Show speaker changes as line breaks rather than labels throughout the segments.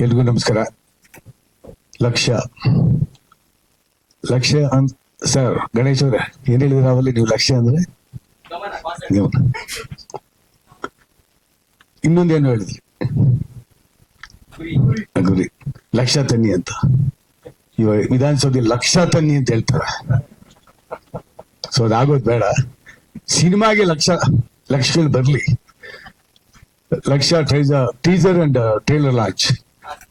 ಎಲ್ರಿಗೂ ನಮಸ್ಕಾರ. ಲಕ್ಷ್ಯ ಲಕ್ಷ್ಯ ಅಂತ ಸರ್, ಗಣೇಶ್ ಅವ್ರೆ, ಏನ್ ಹೇಳಿದ್ರೆ ಅವಲ್ಲಿ ನೀವು ಲಕ್ಷ್ಯ ಅಂದ್ರೆ? ಇನ್ನೊಂದೇನು ಹೇಳಿದ್ರಿ? ಗುರಿ ಲಕ್ಷ ತನ್ನಿ ಅಂತ. ಇವಾಗ ವಿಧಾನಸೌಧ ಲಕ್ಷ ತನ್ನಿ ಅಂತ ಹೇಳ್ತಾರ. ಸೊ ಅದಾಗೋದು ಬೇಡ. ಸಿನಿಮಾಗೆ ಲಕ್ಷ, ಲಕ್ಷಗಳು ಬರ್ಲಿ. Lakh teaser and, trailer launch.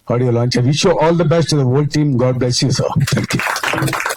audio launch. I wish you all the best to the whole team. God bless you, sir.
Thank you.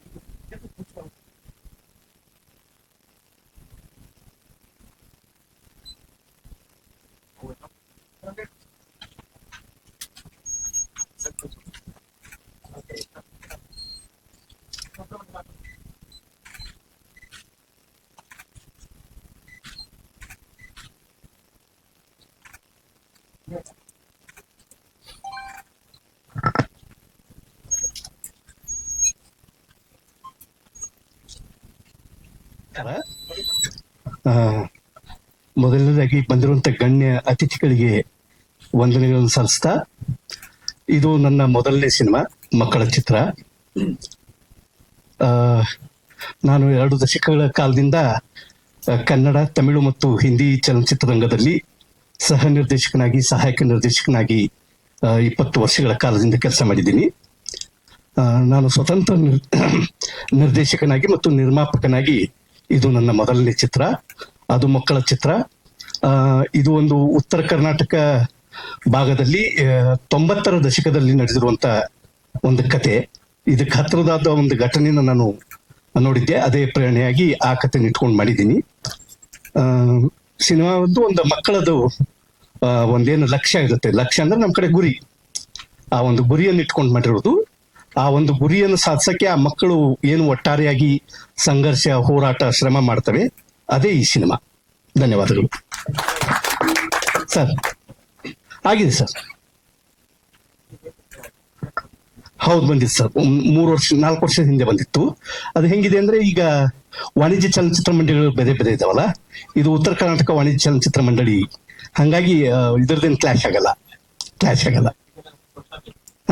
ಮೊದಲನೇದಾಗಿ ಬಂದಿರುವಂತ ಗಣ್ಯ ಅತಿಥಿಗಳಿಗೆ ವಂದನೆಗಳನ್ನು ಸಲ್ಲಿಸ್ತಾ, ಇದು ನನ್ನ ಮೊದಲನೇ ಸಿನಿಮಾ, ಮಕ್ಕಳ ಚಿತ್ರ. ನಾನು ಎರಡು ದಶಕಗಳ ಕಾಲದಿಂದ ಕನ್ನಡ, ತಮಿಳು ಮತ್ತು ಹಿಂದಿ ಚಲನಚಿತ್ರರಂಗದಲ್ಲಿ ಸಹ ನಿರ್ದೇಶಕನಾಗಿ, ಸಹಾಯಕ ನಿರ್ದೇಶಕನಾಗಿ ಇಪ್ಪತ್ತು ವರ್ಷಗಳ ಕಾಲದಿಂದ ಕೆಲಸ ಮಾಡಿದ್ದೀನಿ. ನಾನು ಸ್ವತಂತ್ರ ನಿರ್- ನಿರ್ದೇಶಕನಾಗಿ ಮತ್ತು ನಿರ್ಮಾಪಕನಾಗಿ ಇದು ನನ್ನ ಮೊದಲನೇ ಚಿತ್ರ, ಅದು ಮಕ್ಕಳ ಚಿತ್ರ. ಇದು ಒಂದು ಉತ್ತರ ಕರ್ನಾಟಕ ಭಾಗದಲ್ಲಿ ತೊಂಬತ್ತರ ದಶಕದಲ್ಲಿ ನಡೆದಿರುವಂತ ಒಂದು ಕತೆ. ಇದಕ್ಕೆ ಹತ್ತಿರದಾದ ಒಂದು ಘಟನೆನ ನಾನು ನೋಡಿದ್ದೆ. ಅದೇ ಪ್ರೇರಣೆಯಾಗಿ ಆ ಕತೆ ಇಟ್ಕೊಂಡು ಮಾಡಿದ್ದೀನಿ. ಸಿನಿಮಾ ಒಂದು ಮಕ್ಕಳದು ಒಂದೇನು ಲಕ್ಷ್ಯ ಇರುತ್ತೆ. ಲಕ್ಷ್ಯ ಅಂದ್ರೆ ನಮ್ಮ ಕಡೆ ಗುರಿ. ಆ ಒಂದು ಗುರಿಯನ್ನು ಇಟ್ಕೊಂಡು ಮಾಡಿರೋದು ಆ ಒಂದು ಗುರಿಯನ್ನು ಸಾಧಿಸಕ್ಕೆ ಆ ಮಕ್ಕಳು ಏನು ಒಟ್ಟಾರೆಯಾಗಿ ಸಂಘರ್ಷ, ಹೋರಾಟ, ಶ್ರಮ ಮಾಡ್ತವೆ, ಅದೇ ಈ ಸಿನಿಮಾ. ಧನ್ಯವಾದಗಳು. ಸರ್, ಆಗಿದೆ ಸರ್. ಹೌದು, ಬಂದಿತ್ತು ಸರ್. ಮೂರು ವರ್ಷ, ನಾಲ್ಕು ವರ್ಷದ ಹಿಂದೆ ಬಂದಿತ್ತು. ಅದು ಹೆಂಗಿದೆ ಅಂದ್ರೆ ಈಗ ವಾಣಿಜ್ಯ ಚಲನಚಿತ್ರ ಮಂಡಳಿಗಳು ಬೆದೆ ಬೆದೆ ಇದಾವಲ್ಲ? ಇದು ಉತ್ತರ ಕರ್ನಾಟಕ ವಾಣಿಜ್ಯ ಚಲನಚಿತ್ರ ಮಂಡಳಿ. ಹಂಗಾಗಿ ಇದರದೇನು ಕ್ಲಾಶ್ ಆಗಲ್ಲ. ಕ್ಲಾಶ್ ಆಗಲ್ಲ.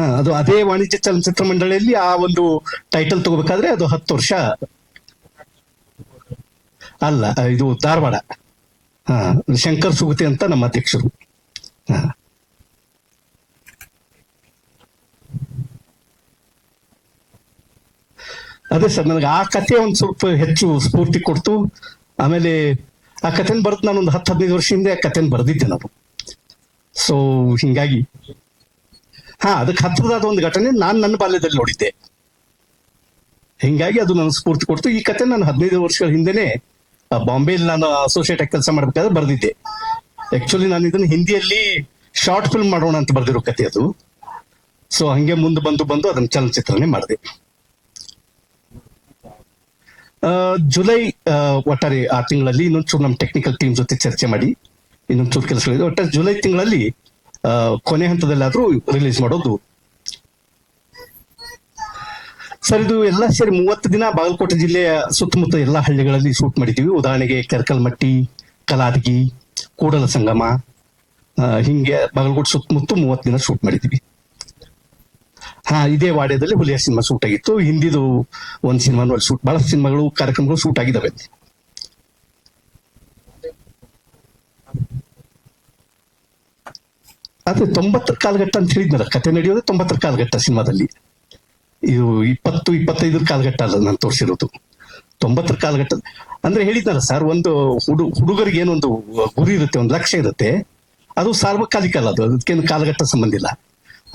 ಅದು ಅದೇ ವಾಣಿಜ್ಯ ಚಲನಚಿತ್ರ ಮಂಡಳಿಯಲ್ಲಿ ಆ ಒಂದು ಟೈಟಲ್ ತಗೋಬೇಕಾದ್ರೆ ಅದು ಹತ್ತು ವರ್ಷ. ಅಲ್ಲ, ಇದು ಧಾರವಾಡ. ಹಾ, ಶಂಕರ್ ಸುಗತಿ ಅಂತ ನಮ್ಮ ಅಧ್ಯಕ್ಷರು. ಹಾ. ಅದೇ ಸರ್, ನನಗೆ ಆ ಕಥೆ ಒಂದು ಸ್ವಲ್ಪ ಹೆಚ್ಚು ಸ್ಫೂರ್ತಿ ಕೊಡ್ತು. ಆಮೇಲೆ ಆ ಕಥೆನ ಬರೆದು ನಾನು ಒಂದು ಹತ್ತು ಹದಿನೈದು ವರ್ಷ ಹಿಂದೆ ಆ ಕಥೆನ ಬರ್ದಿದ್ದೆ ನಾನು. ಸೊ ಹಿಂಗಾಗಿ ಹಾ, ಅದಕ್ಕೆ ಹತ್ತಿರದಾದ ಒಂದು ಘಟನೆ ನಾನು ನನ್ನ ಬಾಲ್ಯದಲ್ಲಿ ನೋಡಿದ್ದೆ. ಹಿಂಗಾಗಿ ಅದು ನನಗೆ ಸ್ಫೂರ್ತಿ ಕೊಡ್ತು. ಈ ಕತೆ ನಾನು ಹದಿನೈದು ವರ್ಷಗಳ ಹಿಂದೆನೆ ಬಾಂಬೆಯಲ್ಲಿ ನಾನು ಅಸೋಸಿಯೇಟ್ ಆಗಿ ಕೆಲಸ ಮಾಡಬೇಕಾದ್ರೆ ಬರೆದಿದ್ದೆ. ಆಕ್ಚುಲಿ ನಾನು ಇದನ್ನ ಹಿಂದಿಯಲ್ಲಿ ಶಾರ್ಟ್ ಫಿಲ್ಮ್ ಮಾಡೋಣ ಅಂತ ಬರೆದಿರೋ ಕತೆ ಅದು. ಸೊ ಹಂಗೆ ಮುಂದೆ ಬಂದು ಬಂದು ಅದನ್ನ ಚಲನಚಿತ್ರನೇ ಮಾಡಿದೆ. ಜುಲೈ ಒಟ್ಟಾರೆ ಆ ತಿಂಗಳಲ್ಲಿ ಇನ್ನೊಂದು ಚೂರು ನಮ್ಮ ಟೆಕ್ನಿಕಲ್ ಟೀಮ್ ಜೊತೆ ಚರ್ಚೆ ಮಾಡಿ ಕೆಲಸ ಕೆಲಸಗಳಿದೆ. ಒಟ್ಟಾರೆ ಜುಲೈ ತಿಂಗಳಲ್ಲಿ ಕೊನೆ ಹಂತದಲ್ಲಾದ್ರೂ ರಿಲೀಸ್ ಮಾಡೋದು. ಸರ್, ಇದು ಎಲ್ಲ ಸೇರಿ ಮೂವತ್ತು ದಿನ ಬಾಗಲಕೋಟೆ ಜಿಲ್ಲೆಯ ಸುತ್ತಮುತ್ತ ಎಲ್ಲ ಹಳ್ಳಿಗಳಲ್ಲಿ ಶೂಟ್ ಮಾಡಿದ್ದೀವಿ. ಉದಾಹರಣೆಗೆ ಕೆರ್ಕಲ್ಮಟ್ಟಿ, ಕಲಾದಗಿ, ಕೂಡಲ ಸಂಗಮ ಹಿಂಗೆ ಬಾಗಲಕೋಟೆ ಸುತ್ತಮುತ್ತ ಮೂವತ್ತು ದಿನ ಶೂಟ್ ಮಾಡಿದ್ದೀವಿ. ಹಾ, ಇದೇ ವಾಡ್ಯದಲ್ಲಿ ಹುಲಿಯ ಸಿನಿಮಾ ಶೂಟ್ ಆಗಿತ್ತು. ಹಿಂದಿದು ಒಂದು ಸಿನಿಮಾನು ಅಲ್ಲಿ ಶೂಟ್ ಬಹಳಷ್ಟು ಸಿನಿಮಾಗಳು, ಕಾರ್ಯಕ್ರಮಗಳು ಶೂಟ್ ಆಗಿದ್ದಾವೆ ಅದೇ ತೊಂಬತ್ತರ ಕಾಲಘಟ್ಟ ಅಂತ ಹೇಳಿದ್ನಲ್ಲ ಕತೆ ನಡೆಯೋದು ತೊಂಬತ್ತರ ಕಾಲಘಟ್ಟ ಸಿನಿಮಾದಲ್ಲಿ. ಇದು ಇಪ್ಪತ್ತು, ಇಪ್ಪತ್ತೈದರ ಕಾಲಘಟ್ಟ ಅಲ್ಲ ನಾನು ತೋರಿಸಿರೋದು. ತೊಂಬತ್ತರ ಕಾಲಘಟ್ಟ. ಅಂದ್ರೆ ಹೇಳಿದ್ನಲ್ಲ ಸರ್ ಒಂದು ಹುಡು, ಹುಡುಗರಿಗೆ ಏನೊಂದು ಗುರಿ ಇರುತ್ತೆ, ಒಂದು ಲಕ್ಷ್ಯ ಇರುತ್ತೆ. ಅದು ಸಾರ್ವಕಾಲಿಕ ಅಲ್ಲ ಅದು, ಅದಕ್ಕೇನು ಕಾಲಘಟ್ಟ ಸಂಬಂಧ ಇಲ್ಲ.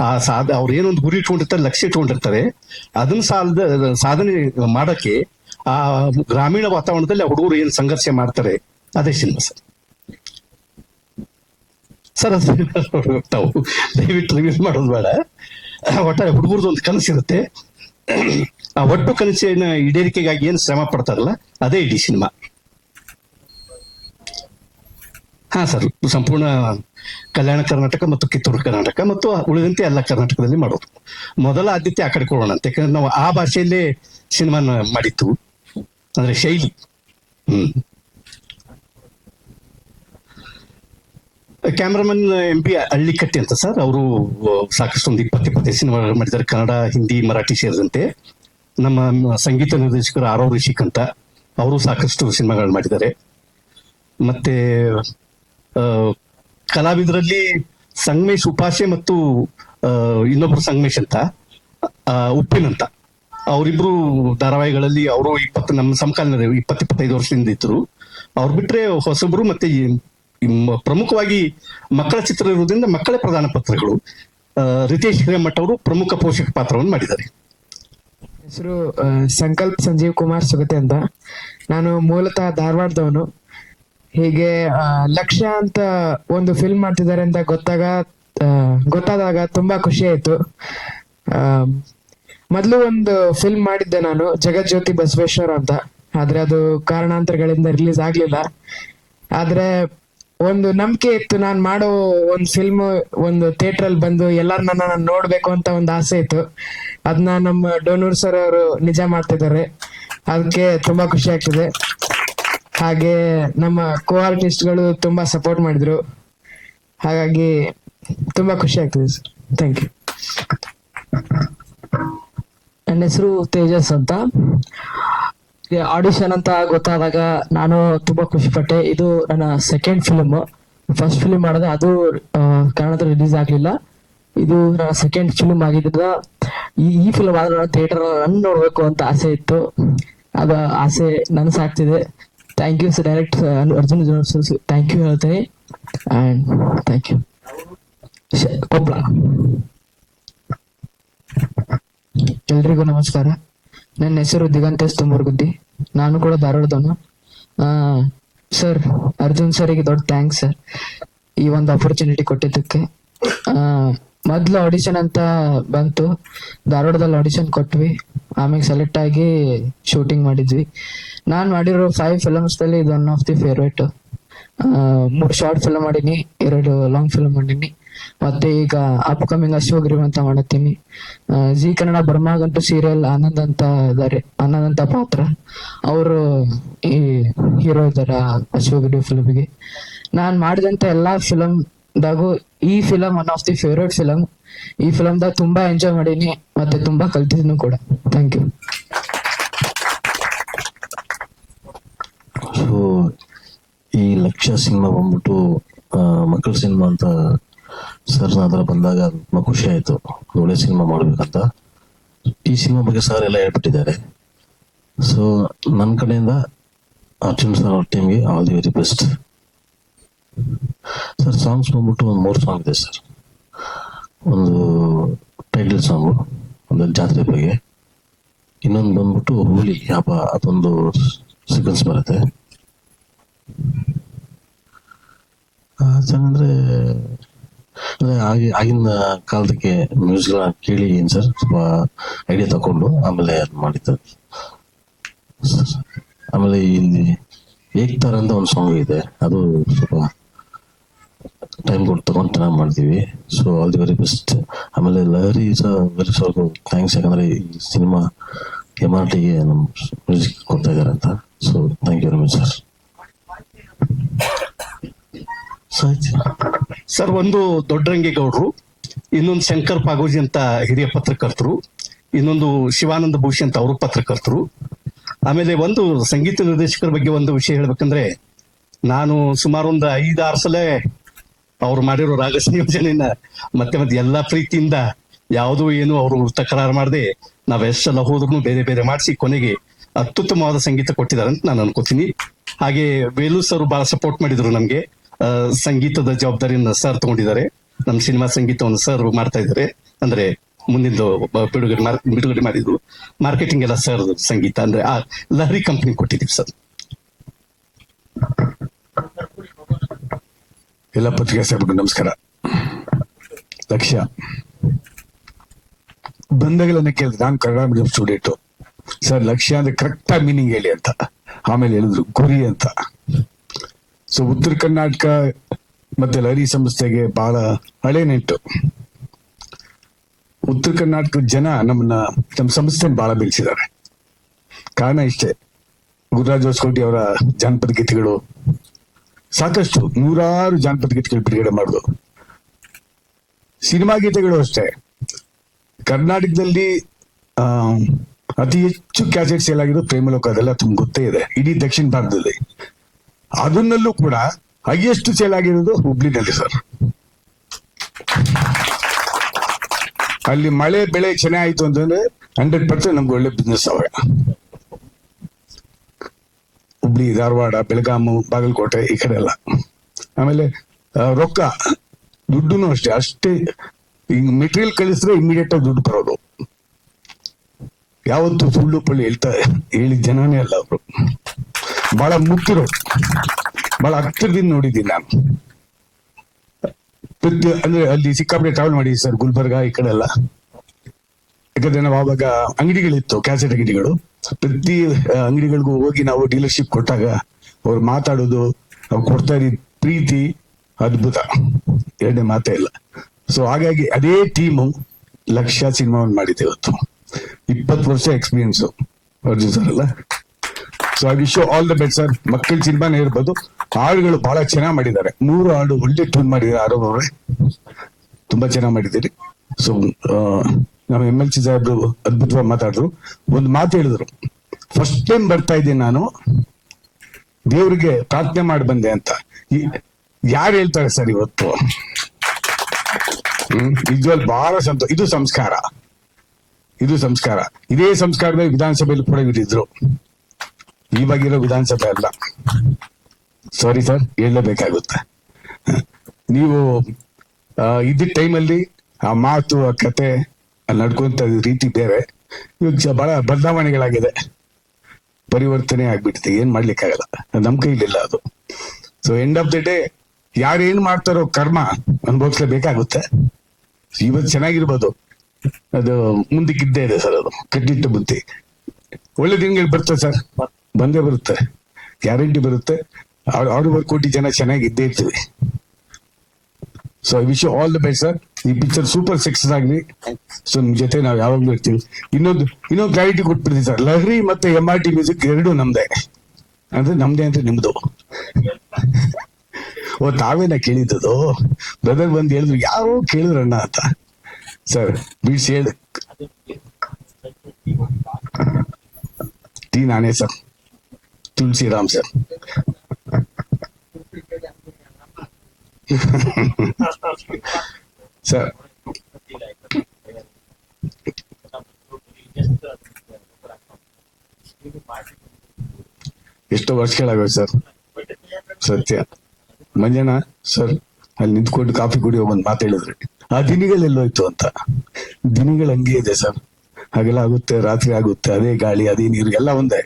ಆ ಸಾಧ, ಅವ್ರು ಏನೊಂದು ಗುರಿ ಇಟ್ಕೊಂಡಿರ್ತಾರೆ, ಲಕ್ಷ್ಯ ಇಟ್ಕೊಂಡಿರ್ತಾರೆ. ಅದನ್ನ ಸಾಲದ, ಸಾಧನೆ ಮಾಡಕ್ಕೆ ಆ ಗ್ರಾಮೀಣ ವಾತಾವರಣದಲ್ಲಿ ಆ ಹುಡುಗರು ಏನು ಸಂಘರ್ಷ ಮಾಡ್ತಾರೆ, ಅದೇ ಸಿನಿಮಾ ಸರ್ ಸರ್ ತಾವು ದಯವಿಟ್ಟು ರಿವೀಲ್ ಮಾಡೋದು ಬೇಡ. ಒಟ್ಟಾರೆ ಹುಡುಗರದ್ದು ಒಂದು ಕನಸಿರುತ್ತೆ ಆ ಒಟ್ಟು ಕನಸಿನ ಈಡೇರಿಕೆಗಾಗಿ ಏನು ಶ್ರಮ ಪಡ್ತಾರಲ್ಲ, ಅದೇ ಇಡೀ ಸಿನಿಮಾ. ಹಾ ಸರ್, ಸಂಪೂರ್ಣ ಕಲ್ಯಾಣ ಕರ್ನಾಟಕ ಮತ್ತು ಕಿತ್ತೂರು ಕರ್ನಾಟಕ ಮತ್ತು ಉಳಿದಂತೆ ಎಲ್ಲ ಕರ್ನಾಟಕದಲ್ಲಿ ಮಾಡೋದು. ಮೊದಲ ಆದ್ಯತೆ ಆ ಕಡೆ ಕೊಡೋಣ ಅಂತ. ಯಾಕಂದ್ರೆ ನಾವು ಆ ಭಾಷೆಯಲ್ಲೇ ಸಿನಿಮಾನ ಮಾಡಿತ್ತು ಅಂದ್ರೆ ಶೈಲಿ. ಹ್ಮ್. ಕ್ಯಾಮ್ರಾಮನ್ ಎಂ ಪಿ ಹಳ್ಳಿಕಟ್ಟಿ ಅಂತ ಸರ್. ಅವರು ಸಾಕಷ್ಟು ಒಂದು ಇಪ್ಪತ್ತು ಇಪ್ಪತ್ತೈದು ಸಿನಿಮಾಗಳು ಮಾಡಿದ್ದಾರೆ. ಕನ್ನಡ, ಹಿಂದಿ, ಮರಾಠಿ ಸೇರಿದಂತೆ. ನಮ್ಮ ಸಂಗೀತ ನಿರ್ದೇಶಕರು ಆರೋ ರಿಷಿಕ್ ಅಂತ ಅವರು ಸಾಕಷ್ಟು ಸಿನಿಮಾಗಳು ಮಾಡಿದ್ದಾರೆ. ಮತ್ತೆ ಕಲಾವಿದರಲ್ಲಿ ಸಂಗಮೇಶ್ ಉಪಾಸೆ ಮತ್ತು ಇನ್ನೊಬ್ರು ಸಂಗಮೇಶ್ ಅಂತ ಉಪ್ಪಿನ್ ಅಂತ. ಅವರಿಬ್ರು ಧಾರಾವಾಹಿಗಳಲ್ಲಿ ಅವರು ಇಪ್ಪತ್ತು, ನಮ್ಮ ಸಮಕಾಲೀನ ಇಪ್ಪತ್ತು ಇಪ್ಪತ್ತೈದು ವರ್ಷದಿಂದ ಇದ್ರು. ಅವ್ರು ಬಿಟ್ರೆ ಹೊಸಬ್ರು ಮತ್ತೆ ಪ್ರಮುಖವಾಗಿ ಮಕ್ಕಳ ಚಿತ್ರ ಇರುವುದರಿಂದ ಮಕ್ಕಳ ಪ್ರಧಾನ ಪಾತ್ರಗಳು. ರಿತೇಶ್ ಹಿರೇಮಠ ಅವರು ಪ್ರಮುಖ ಪೋಷಕ ಪಾತ್ರವನ್ನು ಮಾಡಿದ್ದಾರೆ.
ಹೆಸರು ಸಂಕಲ್ಪ್ ಸಂಜೀವ್ ಕುಮಾರ್ ಸುಗತೆ ಅಂತ. ನಾನು ಮೂಲತಃ ಧಾರವಾಡದವನು. ಹೀಗೆ ಲಕ್ಷ ಅಂತ ಒಂದು ಫಿಲ್ಮ್ ಮಾಡ್ತಿದ್ದಾರೆ ಅಂತ ಗೊತ್ತಾಗ ಗೊತ್ತಾದಾಗ ತುಂಬಾ ಖುಷಿ ಆಯ್ತು. ಮೊದಲು ಒಂದು ಫಿಲ್ಮ್ ಮಾಡಿದ್ದೆ ನಾನು, ಜಗಜ್ಯೋತಿ ಬಸವೇಶ್ವರ ಅಂತ. ಆದ್ರೆ ಅದು ಕಾರಣಾಂತರಗಳಿಂದ ರಿಲೀಸ್ ಆಗ್ಲಿಲ್ಲ. ಆದ್ರೆ ಒಂದು ನಂಬಿಕೆ ಇತ್ತು. ನಾನು ಮಾಡೋ ಒಂದು ಫಿಲ್ಮ್ ಒಂದು ಥಿಯೇಟರ್ ಅಲ್ಲಿ ಬಂದು ಎಲ್ಲಾರು ನನ್ನ ನೋಡ್ಬೇಕು ಅಂತ ಒಂದು ಆಸೆ ಇತ್ತು. ಅದನ್ನ ನಮ್ಮ ಡೋನೂರ್ ಸರ್ ಅವರು ನಿಜ ಮಾಡ್ತಿದ್ದಾರೆ. ಅದಕ್ಕೆ ತುಂಬಾ ಖುಷಿ ಆಗ್ತಿದೆ. ಹಾಗೆ ನಮ್ಮ ಕೋ ಆರ್ಟಿಸ್ಟ್ಗಳು ತುಂಬಾ ಸಪೋರ್ಟ್ ಮಾಡಿದ್ರು. ಹಾಗಾಗಿ ತುಂಬಾ ಖುಷಿ ಆಗ್ತಿದೆ ಸರ್ ಥ್ಯಾಂಕ್ ಯು
ನನ್ನ ಹೆಸರು ತೇಜಸ್ ಅಂತ. ಆಡಿಷನ್ ಅಂತ ಗೊತ್ತಾದಾಗ ನಾನು ತುಂಬಾ ಖುಷಿ ಪಟ್ಟೆ. ಇದು ನನ್ನ ಸೆಕೆಂಡ್ ಫಿಲಮ್ ಫಸ್ಟ್ ಫಿಲ್ಮ್ ಮಾಡಿದೆ ಅದು ಕನ್ನಡದಲ್ಲಿ ರಿಲೀಸ್ ಆಗ್ಲಿಲ್ಲ. ಇದು ನನ್ನ ಸೆಕೆಂಡ್ ಫಿಲಮ್ ಆಗಿದ್ದ ಈ ಈ ಫಿಲ್ಮ್ ಆದ್ರೆ ನಾನು ಥಿಯೇಟರ್ ರನ್ ನೋಡ್ಬೇಕು ಅಂತ ಆಸೆ ಇತ್ತು. ಅದ ಆಸೆ ನನಸಾಗ್ತಿದೆ thank you direct Arjun thank you ಹೇಳ್ತೇನೆ. ಆ್ಯಂಡ್ ಥ್ಯಾಂಕ್ ಯು ಕೊಪ್ಪಳ ಎಲ್ರಿಗೂ ನಮಸ್ಕಾರ. ನನ್ನ ಹೆಸರು ದಿಗಂತೇಶ್ ತುಂಬರ್ಗುದ್ದಿ. ನಾನು ಕೂಡ ಧಾರವಾಡದವನು. ಸರ್, ಅರ್ಜುನ್ ಸರಿಗೆ ದೊಡ್ಡ ಥ್ಯಾಂಕ್ಸ್, ಸರ್. ಈ ಒಂದು ಅಪರ್ಚುನಿಟಿ ಕೊಟ್ಟಿದ್ದಕ್ಕೆ. ಮೊದ್ಲು ಆಡಿಷನ್ ಅಂತ ಬಂತು. ಧಾರವಾಡದಲ್ಲಿ ಆಡಿಷನ್ ಕೊಟ್ವಿ. ಆಮೇಲೆ ಸೆಲೆಕ್ಟ್ ಆಗಿ ಶೂಟಿಂಗ್ ಮಾಡಿದ್ವಿ. ನಾನು ಮಾಡಿರೋ ಫೈವ್ ಫಿಲಮ್ಸ್ದಲ್ಲಿ ಇದು ಒನ್ ಆಫ್ ದಿ ಫೇವ್ರೇಟ್ ಮೂರು ಶಾರ್ಟ್ ಫಿಲಮ್ ಮಾಡೀನಿ, ಎರಡು ಲಾಂಗ್ ಫಿಲಮ್ ಮಾಡೀನಿ. ಮತ್ತೆ ಈಗ ಅಪ್ಕಮಿಂಗ್ ಅಶ್ವಗ್ರೀವ್ ಅಂತ ಮಾಡತ್ತೀನಿ ಜಿ ಕನ್ನಡ ಬರ್ಮಾಗಂಟು ಸೀರಿಯಲ್ ಆನಂದ್ ಅಂತ ಇದಾರೆ ಆನಂದ್ ಅಂತ ಪಾತ್ರ. ಅವರು ಈ ಹೀರೋ ಇದಾರೆ ಅಶ್ವಗ್ರೀವ್ ಫಿಲ್ಮ್ಗೆ ನಾನ್ ಮಾಡಿದಂತ ಎಲ್ಲಾ ಫಿಲಮ್ ದಾಗು ಈ film one of the favourite film ಈ ಫಿಲಮ್ ದಾಗ ತುಂಬಾ ಎಂಜಾಯ್ ಮಾಡೀನಿ ಮತ್ತೆ ತುಂಬಾ ಕಲ್ತಿದ್ನು ಕೂಡ. ಥ್ಯಾಂಕ್ ಯು
ಈ ಲಕ್ಷ್ಯ ಸಿನಿಮಾ ಬಂದ್ಬಿಟ್ಟು ಮಕ್ಕಳ ಸಿನಿಮಾ ಅಂತ ಸರ್ ಅದರ ಬಂದಾಗ ತುಂಬ ಖುಷಿ ಆಯ್ತು. ಒಳ್ಳೆ ಸಿನಿಮಾ ಮಾಡ್ಬೇಕಂತ. ಈ ಸಿನಿಮಾ ಬಗ್ಗೆ ಸರ್ ಎಲ್ಲ ಹೇಳ್ಬಿಟ್ಟಿದ್ದಾರೆ. ಸೊ ನನ್ನ ಕಡೆಯಿಂದ ಅರ್ಜುನ್ ಸರ್ ಅವ್ರ ಟೀಮ್ಗೆ all the very best sir songs ಬಂದ್ಬಿಟ್ಟು ಒಂದು ಮೂರು ಸಾಂಗ್ ಇದೆ ಸರ್ ಒಂದು ಟೈಟಲ್ ಸಾಂಗು ಒಂದು ಜಾತ್ರೆ ಬಗ್ಗೆ. ಇನ್ನೊಂದು ಬಂದ್ಬಿಟ್ಟು ಹೋಲಿ ಹಬ್ಬ, ಅದೊಂದು ಸೀಕ್ವೆನ್ಸ್ ಬರುತ್ತೆ. ಚೆನ್ನಂದ್ರೆ ಆಗಿ ಆಗಿನ ಕಾಲದಕ್ಕೆ ಮ್ಯೂಸಿಕ್ ಕೇಳಿ ಏನ್ ಸರ್ ಸ್ವಲ್ಪ ಐಡಿಯಾ ತಗೊಂಡು ಆಮೇಲೆ ಮಾಡಿದ್ದು. ಆಮೇಲೆ ಇಲ್ಲಿ ಏಕ್ತಾರ ಅಂತ ಒಂದು ಸಾಂಗ್ ಇದೆ. ಅದು ಸ್ವಲ್ಪ ಟೈಮ್ ಕೊಟ್ಟು ತಗೊಂಡು ಚೆನ್ನಾಗಿ ಮಾಡ್ತೀವಿ. So all the very best ಆಮೇಲೆ ಲಹರಿ ಸಹ ವೆರಿ ಸ್ವಲ್ಪ ಥ್ಯಾಂಕ್ಸ್ ಯಾಕಂದ್ರೆ ಈ ಸಿನಿಮಾ ಎಂ ಆರ್ ಟಿಗೆ ನಮ್ಮ ಮ್ಯೂಸಿಕ್ ಕೊಡ್ತಾ ಇದ್ದಾರೆ ಅಂತ. So thank you very much sir
sir, ಒಂದು ದೊಡ್ಡರಂಗೇಗೌಡರು, ಇನ್ನೊಂದು ಶಂಕರ್ ಪಾಗೋಜಿ ಅಂತ ಹಿರಿಯ ಪತ್ರಕರ್ತರು, ಇನ್ನೊಂದು ಶಿವಾನಂದ ಭೂಷಿ ಅಂತ ಅವರು ಪತ್ರಕರ್ತರು. ಆಮೇಲೆ ಒಂದು ಸಂಗೀತ ನಿರ್ದೇಶಕರ ಬಗ್ಗೆ ಒಂದು ವಿಷಯ ಹೇಳ್ಬೇಕಂದ್ರೆ, ನಾನು ಸುಮಾರು ಒಂದು ಐದಾರು ಸಲ ಅವ್ರು ಮಾಡಿರೋ ರಾಗ ಸಂಯೋಜನೆಯನ್ನ ಮತ್ತೆ ಮತ್ತೆ ಎಲ್ಲಾ ಪ್ರೀತಿಯಿಂದ ಯಾವುದೂ ಏನು ಅವರು ತಕರಾರು ಮಾಡದೆ, ನಾವು ಎಷ್ಟೆಲ್ಲ ಹೋದ್ರು ಬೇರೆ ಬೇರೆ ಮಾಡಿಸಿ ಕೊನೆಗೆ ಅತ್ಯುತ್ತಮವಾದ ಸಂಗೀತ ಕೊಟ್ಟಿದ್ದಾರೆ ಅಂತ ನಾನು ಅನ್ಕೋತೀನಿ. ಹಾಗೆ ವೇಲು ಸರ್ ಬಹಳ ಸಪೋರ್ಟ್ ಮಾಡಿದ್ರು ನಮ್ಗೆ. ಸಂಗೀತದ ಜವಾಬ್ದಾರಿಯನ್ನ ಸರ್ ತಗೊಂಡಿದ್ದಾರೆ. ನಮ್ಮ ಸಿನಿಮಾ ಸಂಗೀತವನ್ನು ಸರ್ ಮಾಡ್ತಾ ಇದ್ದಾರೆ. ಅಂದ್ರೆ ಮುಂದಿನ ಬಿಡುಗಡೆ ಬಿಡುಗಡೆ ಮಾಡಿದ್ರು ಮಾರ್ಕೆಟಿಂಗ್ ಎಲ್ಲ ಸರ್ ಸಂಗೀತ. ಅಂದ್ರೆ ಆ ಲಹರಿ ಕಂಪನಿ ಕೊಟ್ಟಿದ್ದೀವಿ ಸರ್
ಎಲ್ಲ ಪತ್ರಿಕಾ ಸಾಹೇಬ್ರಿಗೆ ನಮಸ್ಕಾರ. ಲಕ್ಷ್ಯ. ಬಂದಾಗಲೇ ಕೇಳಿದ್ರೆ ನಾನು ಕನ್ನಡ ಮೀಡಿಯಂ ಸ್ಟೂಡೆಂಟು ಸರ್ ಲಕ್ಷ್ಯ ಅಂದ್ರೆ ಕರೆಕ್ಟ್ ಆಗಿ ಮೀನಿಂಗ್ ಹೇಳಿ ಅಂತ. ಆಮೇಲೆ ಹೇಳಿದ್ರು ಗುರಿ ಅಂತ. ಸೊ ಉತ್ತರ ಕರ್ನಾಟಕ ಮತ್ತೆ ಲಹರಿ ಸಂಸ್ಥೆಗೆ ಬಹಳ ಹಳೆ ನೆಟ್ಟು. ಉತ್ತರ ಕರ್ನಾಟಕದ ಜನ ನಮ್ಮನ್ನ, ನಮ್ಮ ಸಂಸ್ಥೆ ಬಹಳ ಬೆಳೆಸಿದ್ದಾರೆ ಕಾರಣ ಇಷ್ಟೇ, ಗುರುರಾಜ್ ಹೊಸಕೋಟಿ ಅವರ ಜಾನಪದ ಗೀತೆಗಳು. ಸಾಕಷ್ಟು ನೂರಾರು ಜಾನಪದ ಗೀತೆಗಳು ಬಿಡುಗಡೆ ಮಾಡುದು ಸಿನಿಮಾ ಗೀತೆಗಳು ಅಷ್ಟೇ. ಕರ್ನಾಟಕದಲ್ಲಿ ಅತಿ ಹೆಚ್ಚು ಕ್ಯಾಸೆಟ್ ಸೇಲ್ ಆಗಿರೋ ಪ್ರೇಮಲೋಕ ಅದೆಲ್ಲ ತುಂಬ ಗೊತ್ತೇ ಇದೆ. ಇಡೀ ದಕ್ಷಿಣ ಭಾರತದಲ್ಲಿ. ಅದನ್ನಲ್ಲೂ ಕೂಡ ಹೈಯೆಸ್ಟ್ ಸೇಲ್ ಆಗಿರೋದು ಹುಬ್ಳಿನಲ್ಲಿ ಸರ್ ಅಲ್ಲಿ ಮಳೆ, ಬೆಳೆ ಚೆನ್ನಾಗಿತ್ತು ಅಂತಂದ್ರೆ ಹಂಡ್ರೆಡ್ ಪರ್ಸೆಂಟ್ ನಮ್ಗೆ ಒಳ್ಳೆ ಬಿಸ್ನೆಸ್ ಅವಾಗ ಹುಬ್ಳಿ, ಧಾರವಾಡ, ಬೆಳಗಾಮು, ಬಾಗಲಕೋಟೆ ಈ ಕಡೆ ಎಲ್ಲ. ಆಮೇಲೆ ರೊಕ್ಕ, ದುಡ್ಡುನು ಅಷ್ಟೇ ಅಷ್ಟೇ ಈಗ ಮೆಟೀರಿಯಲ್ ಕಳಿಸಿದ್ರೆ ಇಮಿಡಿಯೇಟ್ ಆಗಿ ದುಡ್ಡು ಬರೋದು. ಯಾವತ್ತು ಸುಳ್ಳು ಪಳ್ಳಿ ಹೇಳ್ತಾ ಹೇಳಿದ ಜನನೇ ಅಲ್ಲ ಅವರು. ಬಹಳ ಮುಖ್ಯರು ಬಹಳ ಹತ್ತಿರದಿಂದ ನೋಡಿದ್ದೀನಿ ನಾನು. ಪ್ರತಿ ಅಂದ್ರೆ ಅಲ್ಲಿ ಸಿಕ್ಕಾಪಟ್ಟೆ ಟ್ರಾವೆಲ್ ಮಾಡಿದ್ವಿ ಸರ್ ಗುಲ್ಬರ್ಗ ಈ ಕಡೆ ಎಲ್ಲ. ಯಾಕಂದ್ರೆ ನಾವು ಆವಾಗ ಅಂಗಡಿಗಳಿತ್ತು ಕ್ಯಾಸೆಟ್ ಅಂಗಡಿಗಳು. ಪ್ರತಿ ಅಂಗಡಿಗಳಿಗೂ ಹೋಗಿ ನಾವು ಡೀಲರ್ಶಿಪ್ ಕೊಟ್ಟಾಗ ಅವ್ರು ಮಾತಾಡೋದು, ಅವ್ರು ಕೊಡ್ತಾ ಇದ್ದ ಪ್ರೀತಿ, ಅದ್ಭುತ. ಎರಡನೇ ಮಾತೇ ಇಲ್ಲ. ಸೊ ಹಾಗಾಗಿ ಅದೇ ಟೀಮು ಲಕ್ಷ ಸಿನಿಮಾವನ್ನು ಮಾಡಿದ್ದೆ ಇವತ್ತು. ಇಪ್ಪತ್ತು ವರ್ಷ ಎಕ್ಸ್ಪೀರಿಯನ್ಸ್ ಅರ್ಜುನ್ ಸರ್ ಅಲ್ಲ. So I wish all the best sir ಮಕ್ಕಳ ಸಿನಿಮಾನೇ ಇರ್ಬೋದು. ಹಾಡುಗಳು ಬಹಳ ಚೆನ್ನಾಗಿ ಮಾಡಿದ್ದಾರೆ. ಮೂರು ಹಾಡು ಒಳ್ಳೆ ಟ್ಯೂನ್ ಮಾಡಿದ್ದಾರೆ. ಅವರೇ. ತುಂಬಾ ಚೆನ್ನಾಗಿ ಮಾಡಿದ್ದೀರಿ. ಸೊ ನಮ್ಮ ಎಂ ಎಲ್ ಸಿ ಸಾಹೇಬ್ರು ಅದ್ಭುತವಾಗಿ ಮಾತಾಡಿದ್ರು. ಒಂದು ಮಾತು ಹೇಳಿದ್ರು. ಫಸ್ಟ್ ಟೈಮ್ ಬರ್ತಾ ಇದ್ದೀನಿ ನಾನು. ದೇವ್ರಿಗೆ ಪ್ರಾರ್ಥನೆ ಮಾಡಿ ಬಂದೆ ಅಂತ. ಯಾರು ಹೇಳ್ತಾರೆ ಸರ್ ಇವತ್ತು? ಹ್ಮ್ ನಿಜವಾಗ್ಲು ಬಹಳ ಸಂತೋಷ. ಇದು ಸಂಸ್ಕಾರ. ಇದು ಸಂಸ್ಕಾರ. ಇದೇ ಸಂಸ್ಕಾರದಲ್ಲಿ ವಿಧಾನಸಭೆಯಲ್ಲಿ ಕೂಡ ಇವರಿದ್ರು ಇವಾಗಿರೋ ವಿಧಾನಸಭೆ ಅಲ್ಲ. ಸಾರಿ ಸರ್ ಹೇಳಲೇಬೇಕಾಗುತ್ತೆ ನೀವು ಇದ್ದ ಟೈಮಲ್ಲಿ ಆ ಮಾತು, ಆ ಕತೆ ನಡ್ಕೊಂತ ರೀತಿ ಬೇರೆ. ಇವಾಗ ಬಹಳ ಬದಲಾವಣೆಗಳಾಗಿದೆ. ಪರಿವರ್ತನೆ ಆಗ್ಬಿಟ್ಟಿದೆ. ಏನ್ ಮಾಡ್ಲಿಕ್ಕಾಗಲ್ಲ. ನಮ್ ಕೈಲಿಲ್ಲ ಅದು. So end of the day ಯಾರು ಏನ್ ಮಾಡ್ತಾರೋ ಕರ್ಮ ಅನುಭವಿಸ್ಲೇಬೇಕಾಗುತ್ತೆ ಇವತ್ತು ಚೆನ್ನಾಗಿರ್ಬೋದು. ಅದು, ಮುಂದಕ್ಕಿದ್ದೇ ಇದೆ ಸರ್ ಅದು. ಕಟ್ಟಿಟ್ಟ ಬುದ್ಧಿ. ಒಳ್ಳೆ ದಿನಗಳು ಬರ್ತದೆ ಸರ್ ಬಂದೇ ಬರುತ್ತೆ. ಗ್ಯಾರಂಟಿ ಬರುತ್ತೆ. ಆರು ಆರೂವರೆ ಕೋಟಿ ಜನ ಚೆನ್ನಾಗಿ ಇದ್ದೇ ಇರ್ತೀವಿ so I wish all the best sir ಈ ಪಿಕ್ಚರ್ ಸೂಪರ್ ಸಕ್ಸಸ್ ಆಗಲಿ. ಸೊ ನಿಮ್ ಜೊತೆ ನಾವು ಯಾವಾಗ್ಲೂ ಇರ್ತೀವಿ. ಇನ್ನೊಂದು ಇನ್ನೊಂದು ಕ್ಲಾರಿಟಿ ಕೊಟ್ಬಿಡ್ತೀವಿ ಸರ್ ಲಹರಿ ಮತ್ತೆ ಎಂ ಆರ್ ಟಿ ಮ್ಯೂಸಿಕ್ ಎರಡು ನಮ್ದೇ. ಅಂದ್ರೆ ನಮ್ದೇ ಅಂದ್ರೆ ನಿಮ್ದು. ಓ ತಾವೇನ ಕೇಳಿದ್ದು ಬ್ರದರ್ ಬಂದು ಹೇಳಿದ್ರು ಯಾರೋ ಕೇಳಿದ್ರಣ್ಣ ಅಂತ. ಸರ್ ಬಿಡ್ಸಿ ಹೇಳಿ. ಟೀ ನಾನೇ ಸರ್ ತುಳಸಿರಾಮ್ ಸರ್ ಸರ್ ಎಷ್ಟೋ ವರ್ಷಗಳಾಗವೆ ಸರ್ ಸತ್ಯ. ಮಂಜಣ್ಣ ಸರ್ ಅಲ್ಲಿ ನಿಂತ್ಕೊಂಡು ಕಾಫಿ ಕುಡಿಯೋ ಬಂದು ಮಾತಾಡಿದ್ರಿ ಆ ದಿನಗಳೆಲ್ಲೋಯ್ತು ಅಂತ. ದಿನಗಳು ಹಂಗೆ ಇದೆ ಸರ್ ಹಗಲಾಗುತ್ತೆ, ರಾತ್ರಿ ಆಗುತ್ತೆ, ಅದೇ ಗಾಳಿ, ಅದೇ ನೀರು, ಎಲ್ಲ ಒಂದೇ.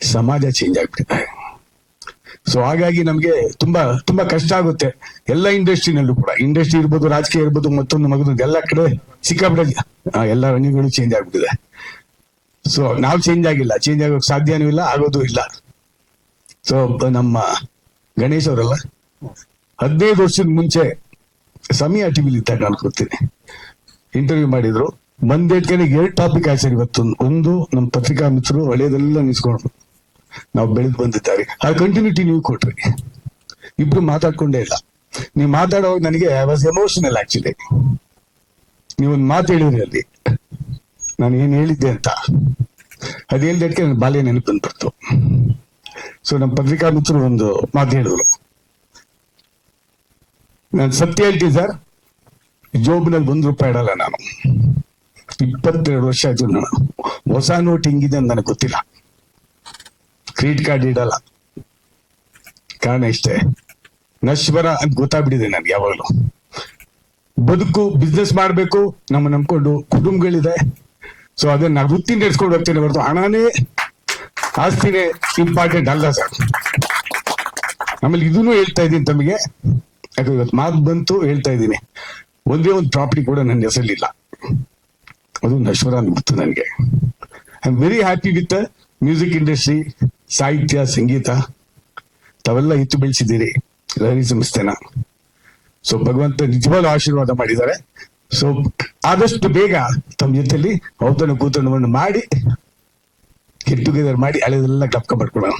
ಸಮಾಜ ಚೇಂಜ್ ಆಗ್ಬಿಟ್ಟಿದೆ ಸೊ ಹಾಗಾಗಿ ನಮ್ಗೆ ತುಂಬಾ ತುಂಬಾ ಕಷ್ಟ ಆಗುತ್ತೆ. ಎಲ್ಲ ಇಂಡಸ್ಟ್ರಿನಲ್ಲೂ ಕೂಡ. ಇಂಡಸ್ಟ್ರಿ ಇರ್ಬೋದು, ರಾಜಕೀಯ ಇರ್ಬೋದು, ಮತ್ತೊಂದು ಮಗದು ಎಲ್ಲ ಕಡೆ ಸಿಕ್ಕಾಪಟ್ಟೆ ಎಲ್ಲ ರಂಗಗಳು ಚೇಂಜ್ ಆಗ್ಬಿಟ್ಟಿದೆ. ಸೊ ನಾವು ಚೇಂಜ್ ಆಗಿಲ್ಲ. ಚೇಂಜ್ ಆಗೋಕೆ ಸಾಧ್ಯನೂ ಇಲ್ಲ, ಆಗೋದು ಇಲ್ಲ. ಸೊ ನಮ್ಮ ಗಣೇಶ್ ಅವರಲ್ಲ, ಹದಿನೈದು ವರ್ಷದ ಮುಂಚೆ ಸಮಯ ಟಿವಿಲಿ ಇದ್ದಾಗ ನಾನು ಇಂಟರ್ವ್ಯೂ ಮಾಡಿದ್ರು. ಬಂದೇಟ್ಕೊಂಡು ಎರಡು ಟಾಪಿಕ್ ಆಯ್ತು ಇವತ್ತು ಒಂದು ನಮ್ಮ ಪತ್ರಿಕಾ ಮಿತ್ರರು ಹಳೆಯದೆಲ್ಲ ನಿಲ್ಸ್ಕೊಂಡ್ರು ನಾವು ಬೆಳೆದು ಬಂದಿದ್ದಾರೆ. ಆ ಕಂಟಿನ್ಯೂಟಿ ನೀವು ಕೊಟ್ರಿ. ಇಬ್ರು ಮಾತಾಡ್ಕೊಂಡೇ ಇಲ್ಲ. ನೀವು ಮಾತಾಡೋವಾಗ ನನಗೆ ಐ ವಾಸ್ ಎಮೋಷನಲ್ ಆಕ್ಚುಲಿ ನೀವೊಂದು ಮಾತು ಹೇಳಿದ್ರಿ ಅಲ್ಲಿ. ನಾನು ಏನ್ ಹೇಳಿದ್ದೆ ಅಂತ. ಅದು ಹೇಳಿದಕ್ಕೆ ನನ್ನ ಬಾಲ್ಯ ನೆನಪು ಬಂದ್ಬಿಡ್ತು ಸೊ ನಮ್ಮ ಪತ್ರಿಕಾ ಮಿತ್ರರು ಒಂದು ಮಾತು ಹೇಳಿದ್ರು. ನಾನು ಸತ್ಯ ಹೇಳ್ತೀನಿ ಸರ್. ಜೋಬ್ನಲ್ಲಿ ಒಂದು ರೂಪಾಯಿ ಇಡಲ್ಲ ನಾನು. ಇಪ್ಪತ್ತೆರಡು ವರ್ಷ ಆಯ್ತು. ನಾನು ಹೊಸ ನೋಟ್ ಹಿಂಗಿದೆ ಅಂತ ನನಗೆ ಗೊತ್ತಿಲ್ಲ. ಕ್ರೆಡಿಟ್ ಕಾರ್ಡ್ ಇಡಲ್ಲ. ಕಾರಣ ಇಷ್ಟೇ. ನಶ್ವರ ಅಂತ ಗೊತ್ತಾಗ್ಬಿಟ್ಟಿದೆ ನನ್ಗೆ ಯಾವಾಗಲೂ. ಬದುಕು ಬಿಸ್ನೆಸ್ ಮಾಡಬೇಕು, ನಮ್ಮ ನಂಬ್ಕೊಂಡು ಕುಟುಂಬಗಳಿದೆ. ಸೊ ಅದನ್ನ ವೃತ್ತಿ ನಡೆಸ್ಕೊಂಡು ಹೋಗ್ತೇನೆ ಹೊರತು ಹಣನೇ, ಆಸ್ತಿನೇ ಇಂಪಾರ್ಟೆಂಟ್ ಅಲ್ಲ ಸರ್. ಆಮೇಲೆ ಇದನ್ನು ಹೇಳ್ತಾ ಇದ್ದೀನಿ ತಮಗೆ. ಯಾಕಂದ್ರೆ ಇವತ್ತು ಮಾತು ಬಂತು, ಹೇಳ್ತಾ ಇದ್ದೀನಿ. ಒಂದೇ ಒಂದು ಪ್ರಾಪರ್ಟಿ ಕೂಡ ನನ್ನ ಹೆಸರಲ್ಲಿಲ್ಲ ಅದು ನಶ್ವರ ಗೊತ್ತು ನನಗೆ. I am very happy with music industry ಸಾಹಿತ್ಯ, ಸಂಗೀತ, ತಾವೆಲ್ಲ ಇತ್ತು ಬೆಳೆಸಿದ್ದೀರಿ. ಲಹರಿ ಸಂಸ್ಥೆನ ಸೊ ಭಗವಂತ ನಿಜವಾಗ್ಲೂ ಆಶೀರ್ವಾದ ಮಾಡಿದ್ದಾರೆ. ಸೊ ಆದಷ್ಟು ಬೇಗ ತಮ್ಮ ಜೊತೆಲಿ ಔತಣ ಕೂತಣವನ್ನು ಮಾಡಿ ಗೆಟ್ ಟುಗೆದರ್ ಮಾಡಿ ಹಳೆದೆಲ್ಲ ಕಪ್ಕ ಮಾಡ್ಕೊಳ್ಳೋಣ.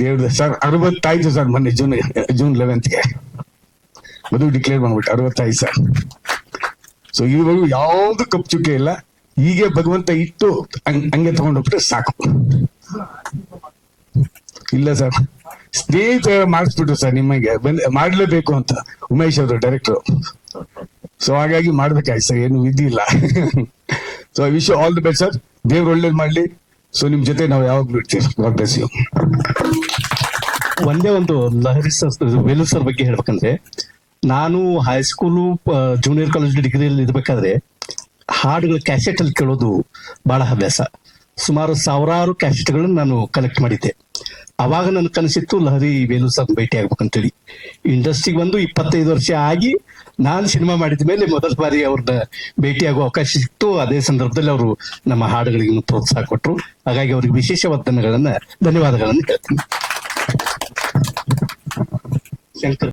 ದೇವ್ರ ಸರ್ ಅರವತ್ತಾಯ್ತು ಸರ್ ಮೊನ್ನೆ ಜೂನ್ ಜೂನ್ ಲೆವೆಂತ್ಗೆ ಮದುವೆ ಡಿಕ್ಲೇರ್ ಮಾಡ್ಬಿಟ್ಟು ಅರವತ್ತಾಯ್ತು ಸರ್. ಸೊ ಇವಾಗ ಯಾವ್ದು ಕಪ್ ಚುಕ್ಕೆ ಇಲ್ಲ. ಹೀಗೆ ಭಗವಂತ ಇಟ್ಟು ಹಂಗ್- ತಗೊಂಡೋಗ್ಬಿಟ್ರೆ ಸಾಕು. ಇಲ್ಲ ಸರ್. ಸ್ನೇಹಿತ ಮಾಡಿಸ್ಬಿಟ್ರು ಸರ್ ನಿಮಗೆ. ಮಾಡ್ಲೇಬೇಕು ಅಂತ ಉಮೇಶ್ ಅವರು ಡೈರೆಕ್ಟರ್ ಸೊ ಹಾಗಾಗಿ ಮಾಡ್ಬೇಕಾಯ್ತು ಸರ್, ಏನು ವಿಧಿ ಇಲ್ಲ so I wish all the best sir ದೇವ್ರು ಒಳ್ಳೇದು ಮಾಡ್ಲಿ. ಸೊ ನಿಮ್ ಜೊತೆ ನಾವು ಯಾವಾಗ್ಲೂ ಬ್ಲೆಸ್ ಯು
ಒಂದೇ ಒಂದು ಲಹರಿ ಸರ್, ವೇಲು ಸರ್ ಬಗ್ಗೆ ಹೇಳ್ಬೇಕಂದ್ರೆ, ನಾನು ಹೈಸ್ಕೂಲು ಜೂನಿಯರ್ ಕಾಲೇಜ್ ಡಿಗ್ರಿಯಲ್ಲಿ ಇರ್ಬೇಕಾದ್ರೆ ಹಾಡುಗಳ ಕ್ಯಾಸೆಟ್ ಅಲ್ಲಿ ಕೇಳೋದು ಬಹಳ ಹವ್ಯಾಸ. ಸುಮಾರು ಸಾವಿರಾರು ಕ್ಯಾಸೆಟ್ಗಳನ್ನು ನಾನು ಕಲೆಕ್ಟ್ ಮಾಡಿದ್ದೆ. ಅವಾಗ ನನ್ನ ಕನಸಿತ್ತು, ಲಹರಿ ವೇಲು ಸರ್ ಭೇಟಿ ಆಗ್ಬೇಕಂತೇಳಿ. ಇಂಡಸ್ಟ್ರಿಗೆ ಬಂದು ಇಪ್ಪತ್ತೈದು ವರ್ಷ ಆಗಿ ನಾನು ಸಿನಿಮಾ ಮಾಡಿದ ಮೇಲೆ ಮೊದಲ ಬಾರಿ ಅವ್ರನ್ನ ಆಗೋ ಅವಕಾಶ ಸಿಕ್ತು. ಅದೇ ಸಂದರ್ಭದಲ್ಲಿ ಅವರು ನಮ್ಮ ಹಾಡುಗಳಿಗೆ ಪ್ರೋತ್ಸಾಹ ಕೊಟ್ಟರು ಹಾಗಾಗಿ ಅವ್ರಿಗೆ ವಿಶೇಷ ಧನ್ಯಗಳನ್ನ ಧನ್ಯವಾದಗಳನ್ನು ಶಂಕರ್.